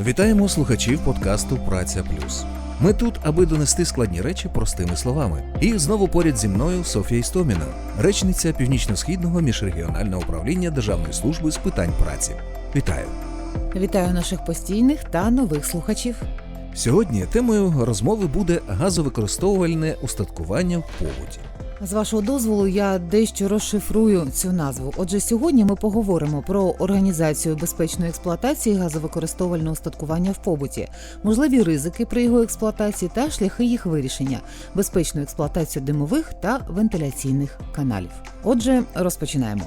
Вітаємо слухачів подкасту Праця Плюс. Ми тут, аби донести складні речі простими словами. І знову поряд зі мною Софія Істоміна, речниця Північно-східного міжрегіонального управління Державної служби з питань праці. Вітаю! Вітаю наших постійних та нових слухачів. Сьогодні темою розмови буде газовикористовувальне устаткування в побуті. З вашого дозволу, я дещо розшифрую цю назву. Отже, сьогодні ми поговоримо про організацію безпечної експлуатації газовикористовувального устаткування в побуті, можливі ризики при його експлуатації та шляхи їх вирішення, безпечну експлуатацію димових та вентиляційних каналів. Отже, розпочинаємо.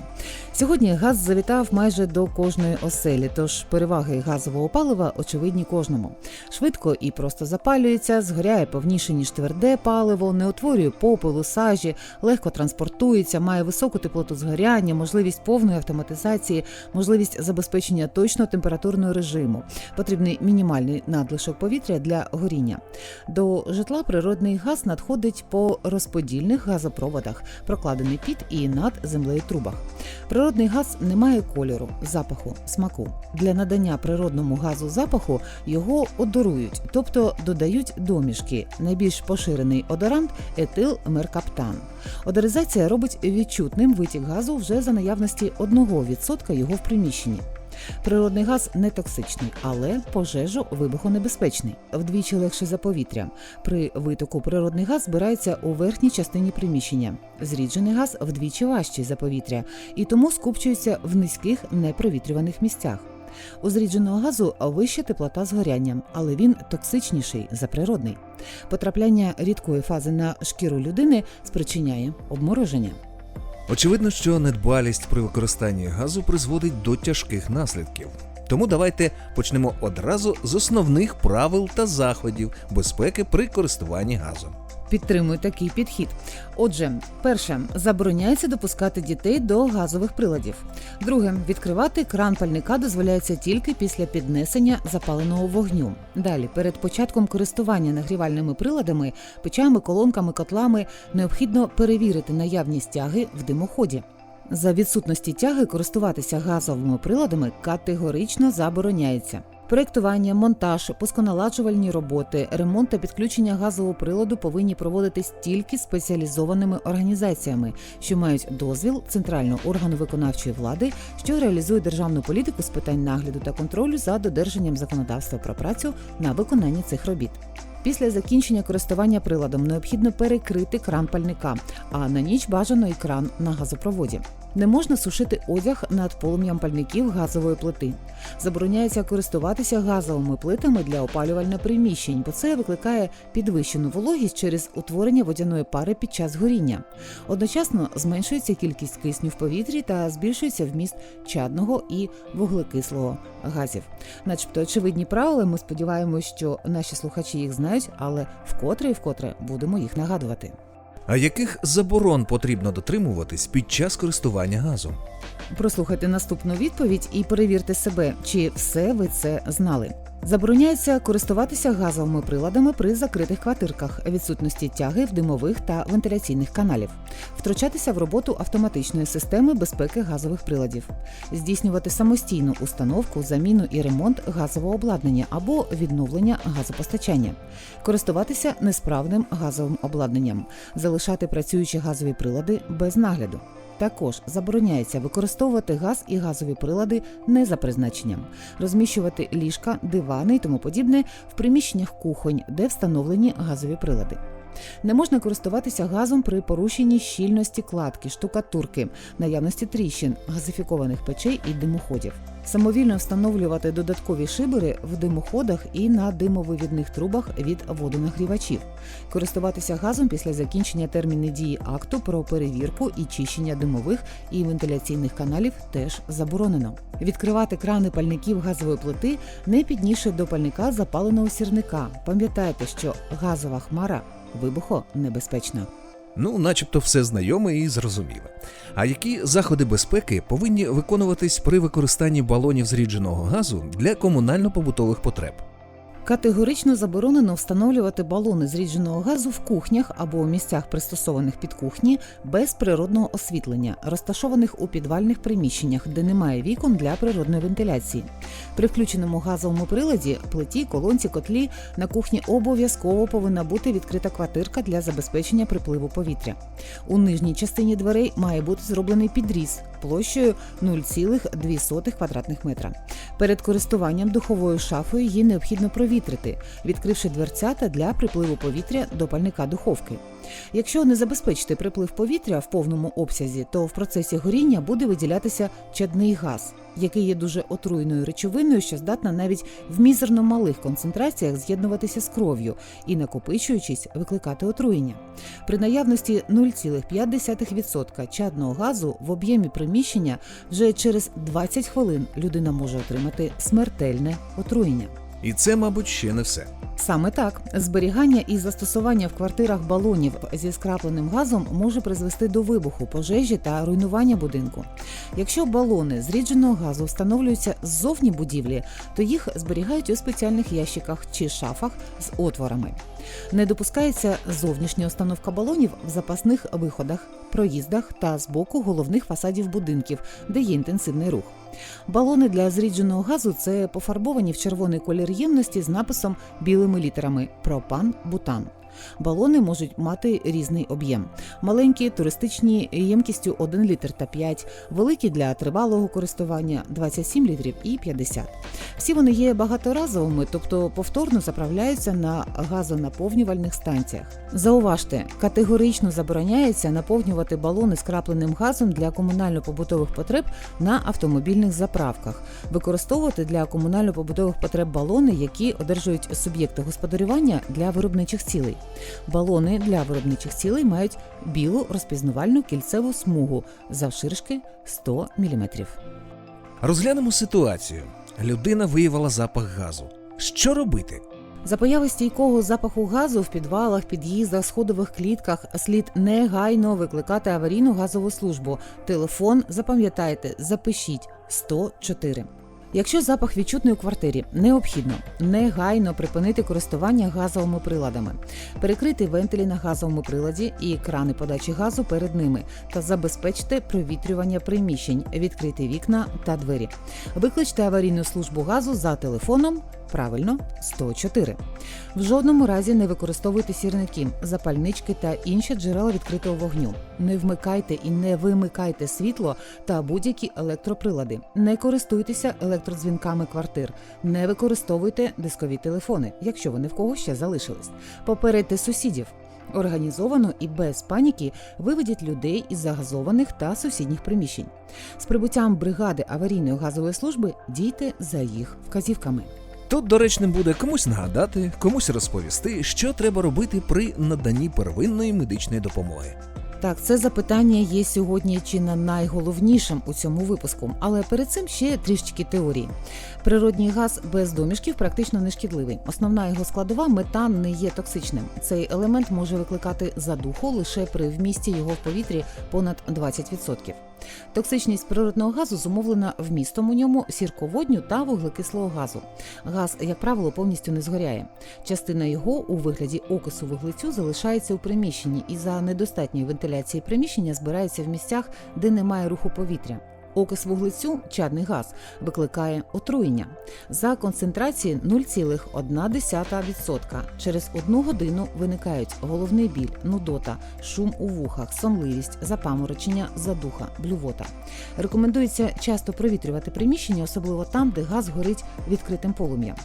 Сьогодні газ завітав майже до кожної оселі, тож переваги газового палива очевидні кожному. Швидко і просто запалюється, згоряє повніше ніж тверде паливо, не утворює попелу, сажі, легко транспортується, має високу теплоту згоряння, можливість повної автоматизації, можливість забезпечення точного температурного режиму. Потрібний мінімальний надлишок повітря для горіння. До житла природний газ надходить по розподільних газопроводах, прокладений під і над землею трубах. Природний газ не має кольору, запаху, смаку. Для надання природному газу запаху його одорують, тобто додають домішки. Найбільш поширений одорант етил Одоризація робить відчутним витік газу вже за наявності 1% його в приміщенні. Природний газ не токсичний, але пожежу вибухонебезпечний, вдвічі легший за повітря. При витоку природний газ збирається у верхній частині приміщення. Зріджений газ вдвічі важчий за повітря і тому скупчується в низьких непровітрюваних місцях. У зрідженого газу вища теплота згоряння, але він токсичніший за природний. Потрапляння рідкої фази на шкіру людини спричиняє обмороження. Очевидно, що недбалість при використанні газу призводить до тяжких наслідків. Тому давайте почнемо одразу з основних правил та заходів безпеки при користуванні газом. Підтримую такий підхід. Отже, перше, забороняється допускати дітей до газових приладів. Друге, відкривати кран пальника дозволяється тільки після піднесення запаленого вогню. Далі, перед початком користування нагрівальними приладами, печами, колонками, котлами необхідно перевірити наявність тяги в димоході. За відсутності тяги користуватися газовими приладами категорично забороняється. Проєктування, монтаж, пусконаладжувальні роботи, ремонт та підключення газового приладу повинні проводитись тільки спеціалізованими організаціями, що мають дозвіл центрального органу виконавчої влади, що реалізує державну політику з питань нагляду та контролю за додержанням законодавства про працю на виконання цих робіт. Після закінчення користування приладом необхідно перекрити кран пальника, а на ніч бажано і кран на газопроводі. Не можна сушити одяг над полум'ям пальників газової плити. Забороняється користуватися газовими плитами для опалювання приміщень, бо це викликає підвищену вологість через утворення водяної пари під час горіння. Одночасно зменшується кількість кисню в повітрі та збільшується вміст чадного і вуглекислого газів. Начебто очевидні правила. Ми сподіваємось, що наші слухачі їх знають, але вкотре і вкотре будемо їх нагадувати. А яких заборон потрібно дотримуватись під час користування газом? Прослухайте наступну відповідь і перевірте себе, чи все ви це знали. Забороняється користуватися газовими приладами при закритих квартирках, відсутності тяги в димових та вентиляційних каналів, втручатися в роботу автоматичної системи безпеки газових приладів, здійснювати самостійну установку, заміну і ремонт газового обладнання або відновлення газопостачання, користуватися несправним газовим обладнанням, залишати працюючі газові прилади без нагляду. Також забороняється використовувати газ і газові прилади не за призначенням, розміщувати ліжка, дивани і тому подібне в приміщеннях кухонь, де встановлені газові прилади. Не можна користуватися газом при порушенні щільності кладки, штукатурки, наявності тріщин, газифікованих печей і димоходів. Самовільно встановлювати додаткові шибери в димоходах і на димовивідних трубах від водонагрівачів, користуватися газом після закінчення терміну дії акту про перевірку і чищення димових і вентиляційних каналів теж заборонено. Відкривати крани пальників газової плити не підніше до пальника запаленого сірника. Пам'ятайте, що газова хмара вибухонебезпечна. Ну, начебто, все знайоме і зрозуміле. А які заходи безпеки повинні виконуватись при використанні балонів зрідженого газу для комунально-побутових потреб? Категорично заборонено встановлювати балони зрідженого газу в кухнях або у місцях, пристосованих під кухні, без природного освітлення, розташованих у підвальних приміщеннях, де немає вікон для природної вентиляції. При включеному газовому приладі, плиті, колонці, котлі на кухні обов'язково повинна бути відкрита квартирка для забезпечення припливу повітря. У нижній частині дверей має бути зроблений підріз площею 0,2 квадратних метра. Перед користуванням духовою шафою її необхідно провітрити, відкривши дверцята для припливу повітря до пальника духовки. Якщо не забезпечити приплив повітря в повному обсязі, то в процесі горіння буде виділятися чадний газ, який є дуже отруйною речовиною, що здатна навіть в мізерно малих концентраціях з'єднуватися з кров'ю і, накопичуючись, викликати отруєння. При наявності 0,5% чадного газу в об'ємі приміщення вже через 20 хвилин людина може отримати смертельне отруєння. І це, мабуть, ще не все. Саме так зберігання і застосування в квартирах балонів зі скрапленим газом може призвести до вибуху, пожежі та руйнування будинку. Якщо балони зрідженого газу встановлюються ззовні будівлі, то їх зберігають у спеціальних ящиках чи шафах з отворами. Не допускається зовнішня установка балонів в запасних виходах, проїздах та з боку головних фасадів будинків, де є інтенсивний рух. Балони для зрідженого газу це пофарбовані в червоний колір ємності з написом білими літерами пропан-бутан. Балони можуть мати різний об'єм: маленькі, туристичні ємкістю 1 літр та 5, великі для тривалого користування 27 літрів і 50. Всі вони є багаторазовими, тобто повторно заправляються на газонаповнювальних станціях. Зауважте, категорично забороняється наповнювати балони скрапленим газом для комунально-побутових потреб на автомобільних заправках, використовувати для комунально-побутових потреб балони, які одержують суб'єкти господарювання для виробничих цілей. Балони для виробничих цілей мають білу розпізнавальну кільцеву смугу завширшки 100 мм. Розглянемо ситуацію. Людина виявила запах газу. Що робити? За появи стійкого запаху газу в підвалах, під'їздах, сходових клітках слід негайно викликати аварійну газову службу. Телефон запам'ятайте, запишіть 104. Якщо запах відчутний у квартирі, необхідно негайно припинити користування газовими приладами, перекрити вентилі на газовому приладі і крани подачі газу перед ними та забезпечте провітрювання приміщень, відкрити вікна та двері. Викличте аварійну службу газу за телефоном. Правильно, 104. В жодному разі не використовуйте сірники, запальнички та інші джерела відкритого вогню. Не вмикайте і не вимикайте світло та будь-які електроприлади. Не користуйтеся електродзвінками квартир. Не використовуйте дискові телефони, якщо вони в когось ще залишились. Попередьте сусідів. Організовано і без паніки виведіть людей із загазованих та сусідніх приміщень. З прибуттям бригади аварійної газової служби дійте за їх вказівками. Тут доречним буде комусь нагадати, комусь розповісти, що треба робити при наданні первинної медичної допомоги. Так, це запитання є сьогодні чи не найголовнішим у цьому випуску, але перед цим ще трішечки теорії. Природній газ без домішків практично не шкідливий. Основна його складова метан не є токсичним. Цей елемент може викликати задуху лише при вмісті його в повітрі понад 20%. Токсичність природного газу зумовлена вмістом у ньому сірководню та вуглекислого газу. Газ, як правило, повністю не згоряє. Частина його у вигляді окису вуглецю залишається у приміщенні і за недостатньої вентиляції приміщення збирається в місцях, де немає руху повітря. Окис вуглецю, чадний газ, викликає отруєння. За концентрації 0,1%. Через одну годину виникають головний біль, нудота, шум у вухах, сонливість, запаморочення, задуха, блювота. Рекомендується часто провітрювати приміщення, особливо там, де газ горить відкритим полум'ям.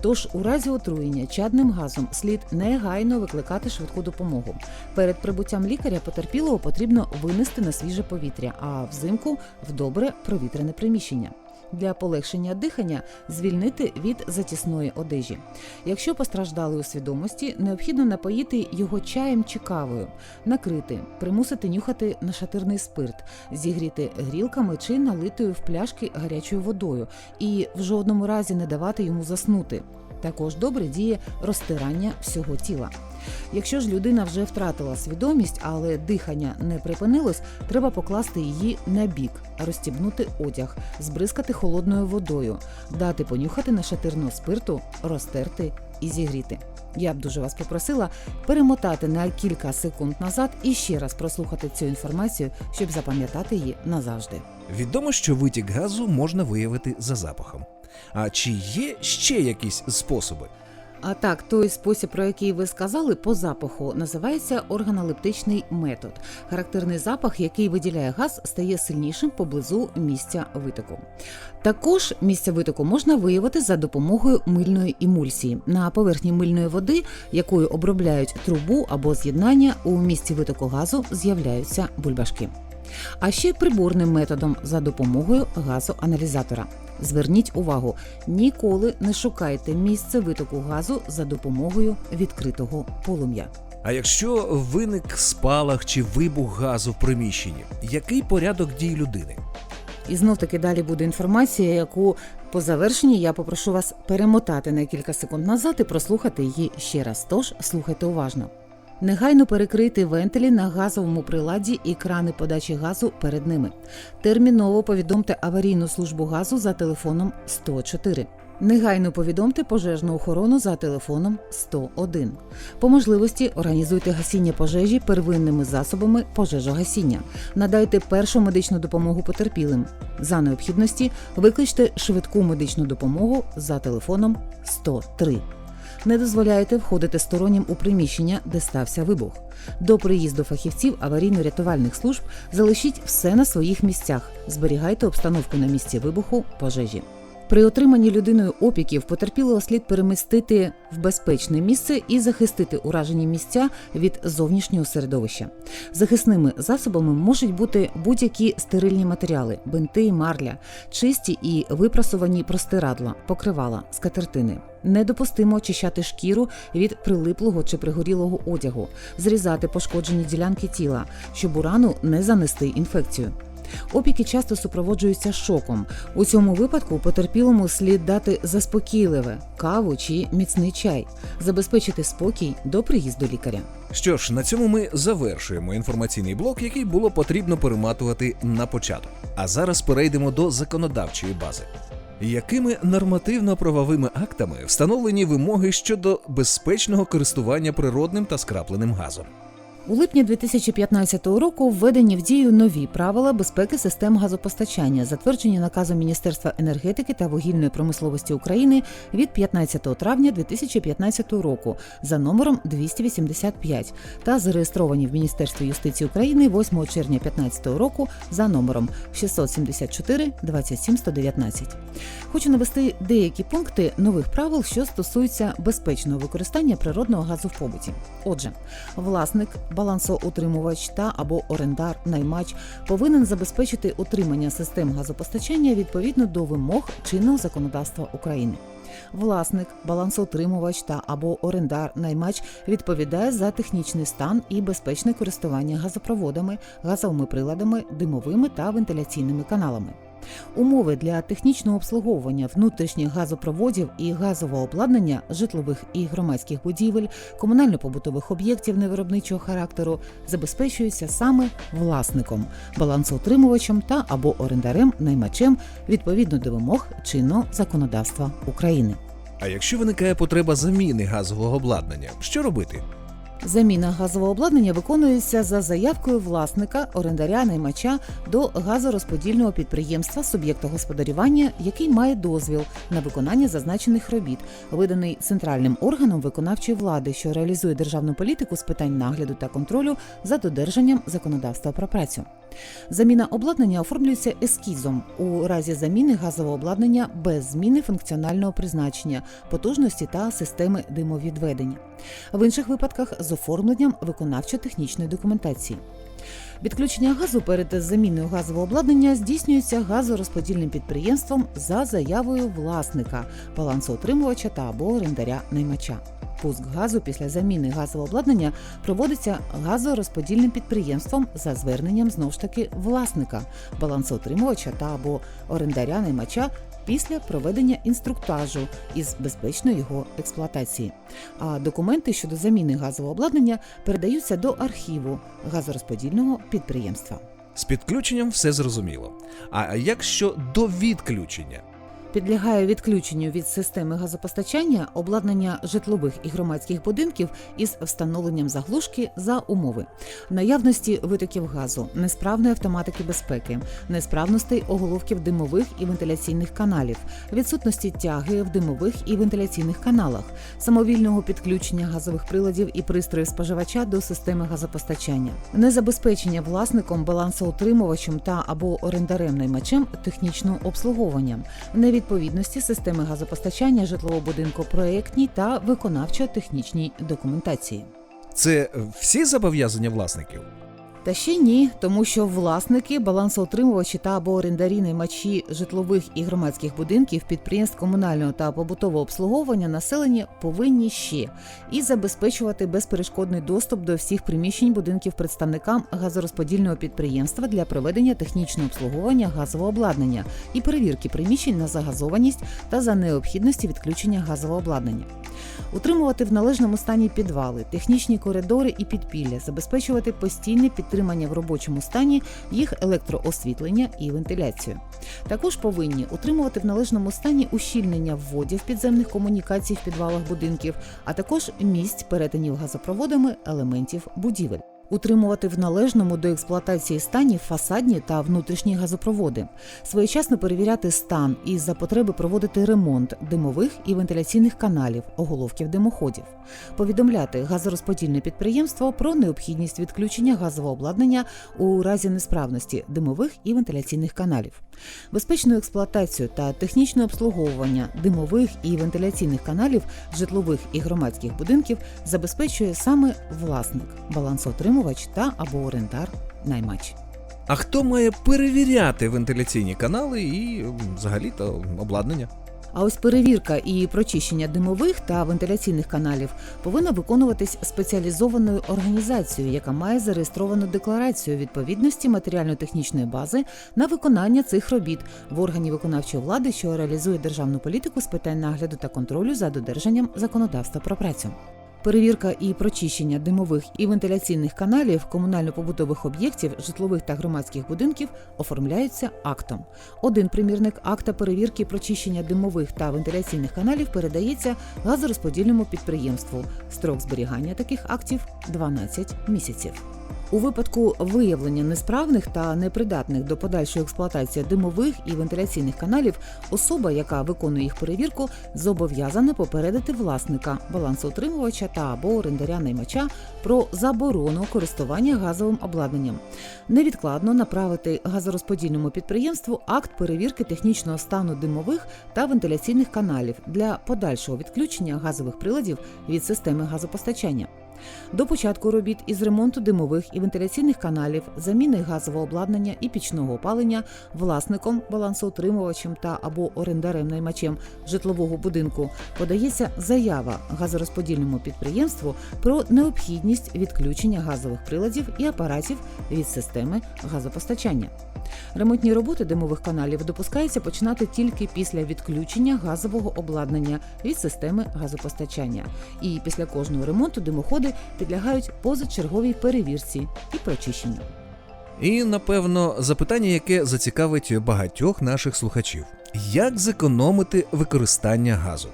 Тож у разі отруєння чадним газом слід негайно викликати швидку допомогу. Перед прибуттям лікаря потерпілого потрібно винести на свіже повітря, а взимку в добре провітрене приміщення. Для полегшення дихання звільнити від затісної одежі. Якщо постраждали у свідомості, необхідно напоїти його чаєм чи кавою, накрити, примусити нюхати нашатирний спирт, зігріти грілками чи налитою в пляшки гарячою водою і в жодному разі не давати йому заснути. Також добре діє розтирання всього тіла. Якщо ж людина вже втратила свідомість, але дихання не припинилось, треба покласти її на бік, розстібнути одяг, збризкати холодною водою, дати понюхати нашатирного спирту, розтерти і зігріти. Я б дуже вас попросила перемотати на кілька секунд назад і ще раз прослухати цю інформацію, щоб запам'ятати її назавжди. Відомо, що витік газу можна виявити за запахом. А чи є ще якісь способи? А так, той спосіб, про який ви сказали, по запаху називається органолептичний метод. Характерний запах, який виділяє газ, стає сильнішим поблизу місця витоку. Також місце витоку можна виявити за допомогою мильної емульсії. На поверхні мильної води, якою обробляють трубу або з'єднання, у місці витоку газу з'являються бульбашки. А ще приборним методом за допомогою газоаналізатора. Зверніть увагу, ніколи не шукайте місце витоку газу за допомогою відкритого полум'я. А якщо виник спалах чи вибух газу в приміщенні, який порядок дій людини? І знов таки далі буде інформація, яку по завершенні я попрошу вас перемотати на кілька секунд назад і прослухати її ще раз. Тож слухайте уважно. Негайно перекрити вентилі на газовому приладі і крани подачі газу перед ними. Терміново повідомте аварійну службу газу за телефоном 104. Негайно повідомте пожежну охорону за телефоном 101. По можливості організуйте гасіння пожежі первинними засобами пожежогасіння. Надайте першу медичну допомогу потерпілим. За необхідності викличте швидку медичну допомогу за телефоном 103. Не дозволяйте входити стороннім у приміщення, де стався вибух. До приїзду фахівців аварійно-рятувальних служб залишіть все на своїх місцях. Зберігайте обстановку на місці вибуху пожежі. При отриманні людиною опіків потерпілого слід перемістити в безпечне місце і захистити уражені місця від зовнішнього середовища. Захисними засобами можуть бути будь-які стерильні матеріали, бинти, марля, чисті і випрасувані простирадла, покривала, скатертини. Недопустимо очищати шкіру від прилиплого чи пригорілого одягу, зрізати пошкоджені ділянки тіла, щоб у рану не занести інфекцію. Опіки часто супроводжуються шоком. У цьому випадку потерпілому слід дати заспокійливе каву чи міцний чай, забезпечити спокій до приїзду лікаря. Що ж, на цьому ми завершуємо інформаційний блок, який було потрібно перематувати на початок. А зараз перейдемо до законодавчої бази. Якими нормативно-правовими актами встановлені вимоги щодо безпечного користування природним та скрапленим газом? У липні 2015 року введені в дію нові правила безпеки систем газопостачання, затверджені наказом Міністерства енергетики та вугільної промисловості України від 15 травня 2015 року за номером 285 та зареєстровані в Міністерстві юстиції України 8 червня 2015 року за номером 674 27 119. Хочу навести деякі пункти нових правил, що стосуються безпечного використання природного газу в побуті. Отже, власник, балансоутримувач та або орендар наймач повинен забезпечити утримання систем газопостачання відповідно до вимог чинного законодавства України. Власник, балансоутримувач та або орендар наймач відповідає за технічний стан і безпечне користування газопроводами, газовими приладами, димовими та вентиляційними каналами. Умови для технічного обслуговування внутрішніх газопроводів і газового обладнання житлових і громадських будівель, комунально-побутових об'єктів невиробничого характеру забезпечуються саме власником, балансоутримувачем та або орендарем наймачем відповідно до вимог чинного законодавства України. А якщо виникає потреба заміни газового обладнання, що робити? Заміна газового обладнання виконується за заявкою власника, орендаря, наймача до газорозподільного підприємства суб'єкта господарювання, який має дозвіл на виконання зазначених робіт, виданий центральним органом виконавчої влади, що реалізує державну політику з питань нагляду та контролю за додержанням законодавства про працю. Заміна обладнання оформлюється ескізом у разі заміни газового обладнання без зміни функціонального призначення, потужності та системи димовідведення. В інших випадках з оформленням виконавчо-технічної документації. Відключення газу перед заміною газового обладнання здійснюється газорозподільним підприємством за заявою власника, балансоутримувача та або орендаря наймача. Пуск газу після заміни газового обладнання проводиться газорозподільним підприємством за зверненням знов ж таки власника, балансоутримувача та або орендаря наймача після проведення інструктажу із безпечної його експлуатації. А документи щодо заміни газового обладнання передаються до архіву газорозподільного підприємства. З підключенням все зрозуміло. А як що до відключення? Підлягає відключенню від системи газопостачання обладнання житлових і громадських будинків із встановленням заглушки за умови. Наявності витоків газу, несправної автоматики безпеки, несправностей оголовків димових і вентиляційних каналів, відсутності тяги в димових і вентиляційних каналах, самовільного підключення газових приладів і пристроїв споживача до системи газопостачання, незабезпечення власником, балансоутримувачем та або орендарем наймачем технічного обслуговування, невідповідності системи газопостачання житлового будинку проєктній та виконавчо-технічній документації. Це всі зобов'язання власників? Та ще ні, тому що власники, балансоутримувачі та або орендарі наймачі житлових і громадських будинків, підприємств комунального та побутового обслуговування населення повинні ще і забезпечувати безперешкодний доступ до всіх приміщень будинків представникам газорозподільного підприємства для проведення технічного обслуговування газового обладнання і перевірки приміщень на загазованість та за необхідності відключення газового обладнання. Утримувати в належному стані підвали, технічні коридори і підпілля, забезпечувати постійне підтримання в робочому стані їх електроосвітлення і вентиляцію. Також повинні утримувати в належному стані ущільнення вводів підземних комунікацій в підвалах будинків, а також місць перетинів газопроводами елементів будівель. Утримувати в належному до експлуатації стані фасадні та внутрішні газопроводи, своєчасно перевіряти стан і за потреби проводити ремонт димових і вентиляційних каналів, оголовків димоходів, повідомляти газорозподільне підприємство про необхідність відключення газового обладнання у разі несправності димових і вентиляційних каналів, безпечну експлуатацію та технічне обслуговування димових і вентиляційних каналів житлових і громадських будинків забезпечує саме власник, балансоотримувач та або орендар наймач. А хто має перевіряти вентиляційні канали і взагалі-то обладнання? А ось перевірка і прочищення димових та вентиляційних каналів повинна виконуватись спеціалізованою організацією, яка має зареєстровану декларацію відповідності матеріально-технічної бази на виконання цих робіт в органі виконавчої влади, що реалізує державну політику з питань нагляду та контролю за додержанням законодавства про працю. Перевірка і прочищення димових і вентиляційних каналів комунально-побутових об'єктів, житлових та громадських будинків оформляються актом. Один примірник акта перевірки прочищення димових та вентиляційних каналів передається газорозподільному підприємству. Строк зберігання таких актів 12 місяців. У випадку виявлення несправних та непридатних до подальшої експлуатації димових і вентиляційних каналів, особа, яка виконує їх перевірку, зобов'язана попередити власника, балансоутримувача та або орендаря наймача про заборону користування газовим обладнанням, невідкладно направити газорозподільному підприємству акт перевірки технічного стану димових та вентиляційних каналів для подальшого відключення газових приладів від системи газопостачання. До початку робіт із ремонту димових і вентиляційних каналів, заміни газового обладнання і пічного опалення власником, балансоутримувачем та або орендарем наймачем житлового будинку подається заява газорозподільному підприємству про необхідність відключення газових приладів і апаратів від системи газопостачання. Ремонтні роботи димових каналів допускається починати тільки після відключення газового обладнання від системи газопостачання. І після кожного ремонту димоходи підлягають позачерговій перевірці і прочищенню. І, напевно, запитання, яке зацікавить багатьох наших слухачів: як зекономити використання газу?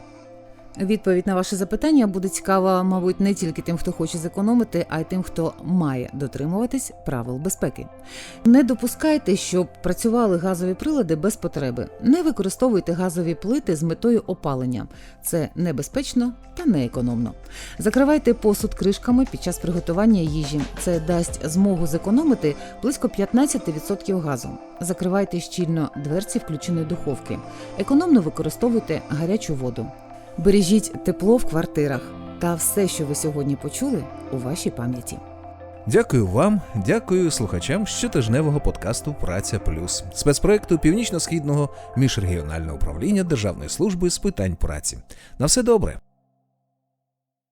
Відповідь на ваше запитання буде цікава, мабуть, не тільки тим, хто хоче зекономити, а й тим, хто має дотримуватись правил безпеки. Не допускайте, щоб працювали газові прилади без потреби. Не використовуйте газові плити з метою опалення. Це небезпечно та неекономно. Закривайте посуд кришками під час приготування їжі. Це дасть змогу зекономити близько 15% газу. Закривайте щільно дверці включеної духовки. Економно використовуйте гарячу воду. Бережіть тепло в квартирах та все, що ви сьогодні почули, у вашій пам'яті. Дякую вам, дякую слухачам щотижневого подкасту Праця Плюс спецпроекту Північно-східного міжрегіонального управління Державної служби з питань праці. На все добре.